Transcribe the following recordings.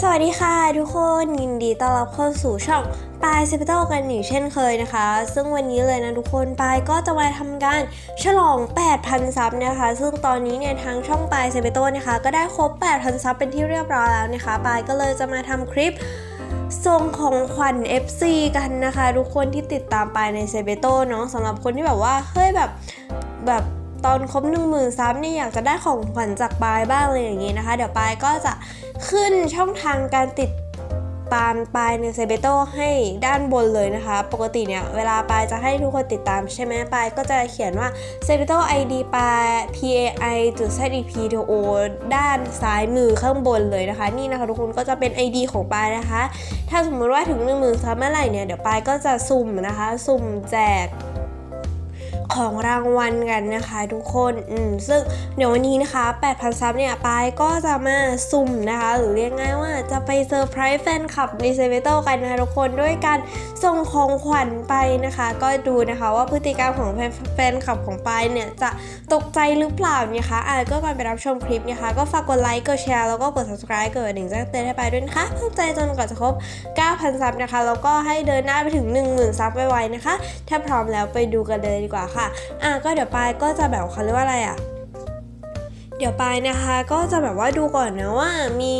สวัสดีค่ะทุกคนยินดีต้อนรับเข้าสู่ช่องปายเซเปโตกันอีกเช่นเคยนะคะ ซึ่งวันนี้เลยนะทุกคนปายก็จะมาทำการฉลอง 8,000 ซับนะคะ ซึ่งตอนนี้เนี่ยทางช่องปายเซเปโตนะคะ ก็ได้ครบ 8,000 ซับเป็นที่เรียบร้อยแล้วนะคะปายก็เลยจะมาทำคลิปส่งของขวัญ FC กันนะคะ ทุกคนที่ติดตามปายในเซเบโตเนาะสำหรับคนที่แบบว่าเฮ้ยแบบแบบตอนครบหนึ่งหมื่นซับเนี่ยอยากจะได้ของขวัญจากปายบ้างเลยอย่างงี้นะคะ เดี๋ยวปายก็จะ ขึ้นช่องทางการติดตามปลายในเซเบโตให้ด้านบนเลยนะคะ ปกติเนี่ยเวลาปลายจะให้ทุกคนติดตามใช่ไหมปลายก็จะเขียนว่าเซเบโต ID ปลาย P A I จุด Z E P T O ด้านซ้ายมือข้างบนเลยนะคะ นี่นะคะทุกคนก็จะเป็น ID ของปลายนะคะ ถ้าสมมติว่าถึง1 0,000ซับเมื่อไหร่เนี่ยเดี๋ยวปลายก็จะสุ่มนะคะ สุ่มแจก ของรางวัลกันนะคะทุกคนอืมซึ่งเดี๋ยววันนี้นะคะ 8,000 ซับเนี่ยปายก็จะมาสุ่มนะคะ หรือเรียกง่ายว่าจะไปเซอร์ไพรส์แฟนคลับในเซเวโตกันนะคะทุกคนด้วยการส่งของขวัญไปนะคะ ก็ดูนะคะว่าพฤติกรรมของแฟนคลับของปายเนี่ยจะตกใจหรือเปล่านะคะอะก็ก่อนไปรับชมคลิปนะคะ ก็ฝากกดไลค์กดแชร์แล้วก็กด subscribe กดกระดิ่งแจ้งเตือนให้ปายด้วยนะคะเพื่อใจจนกว่าจะครบ 9,000 ซับนะคะแล้วก็ให้เดินหน้าไปถึง 10,000 ซับไวๆนะคะ ถ้าพร้อมแล้วไปดูกันเลยดีกว่าค่ะอะก็เดี๋ยวปายก็จะแบบเขาเรียกว่าอะไรอะเดี๋ยวปายนะคะก็จะแบบว่าดูก่อนนะว่ามี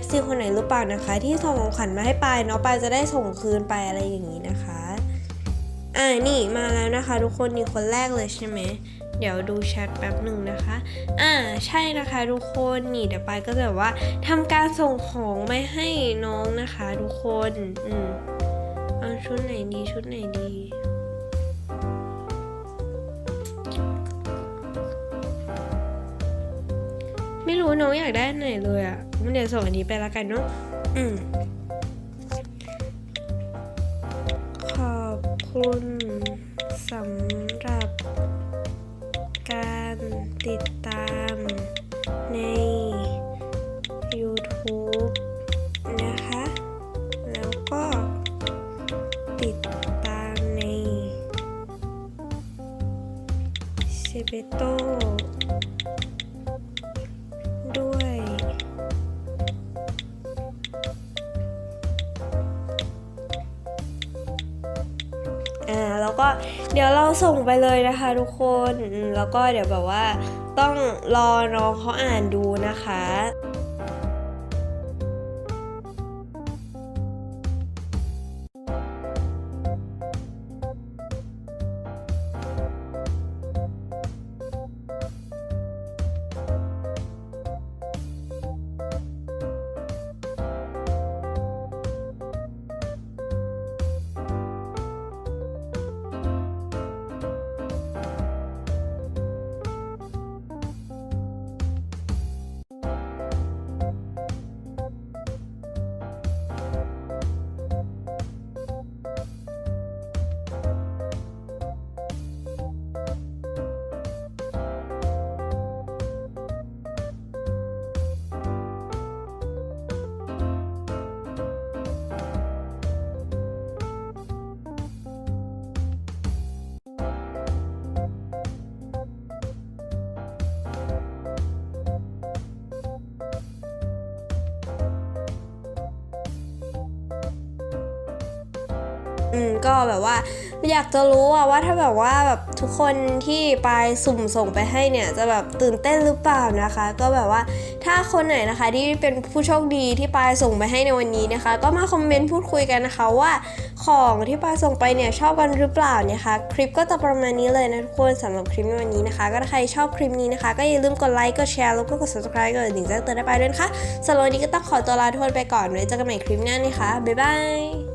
FC คนไหนหรือเปล่านะคะ ที่ส่งของขวัญมาให้ปายเนาะปายจะได้ส่งคืนไปอะไรอย่างนี้นะคะ อ่านี่มาแล้วนะคะทุกคนนี่คนแรกเลยใช่ไหมเดี๋ยวดูแชทแป๊บหนึ่งนะคะ อ่าใช่นะคะทุกคนนี่เดี๋ยวปายก็จะแบบว่าทำการส่งของไปให้น้องนะคะ ทุกคนอืมเอาชุดไหนดีชุดไหนดี รู้น้องอยากได้ไหนเลยอะ่ะมันเดี๋ยวส่งอันนี้ไปละกันเนาะอืมขอบคุณสำหรับการติดตามใน YouTube นะคะ แล้วก็ติดตามในเซเบโต แล้วก็เดี๋ยวเราส่งไปเลยนะคะ ทุกคนแล้วก็เดี๋ยวแบบว่าต้องรอน้องเขาอ่านดูนะคะ อืมก็แบบว่าอยากจะรู้อะว่าถ้าแบบว่าแบบทุกคนที่ไปสุ่มส่งไปให้เนี่ย จะแบบตื่นเต้นหรือเปล่านะคะ ก็แบบว่าถ้าคนไหนนะคะที่เป็นผู้โชคดีที่ปายส่งไปให้ในวันนี้นะคะ ก็มาคอมเมนต์พูดคุยกันนะคะว่าของที่ปายส่งไปเนี่ยชอบกันหรือเปล่านี่คะ คลิปก็จะประมาณนี้เลยนะทุกคนสำหรับคลิปในวันนี้นะคะ ก็ถ้าใครชอบคลิปนี้นะคะ ก็อย่าลืมกดไลค์กดแชร์แล้วก็กด subscribe กดกระดิ่งแจ้งเตือนได้ไปด้วยนะคะสำหรับวันนี้ก็ต้องขอตัวลาทุกคนไปก่อนไว้เจอกันใหม่คลิปหน้านะคะบ๊ายบาย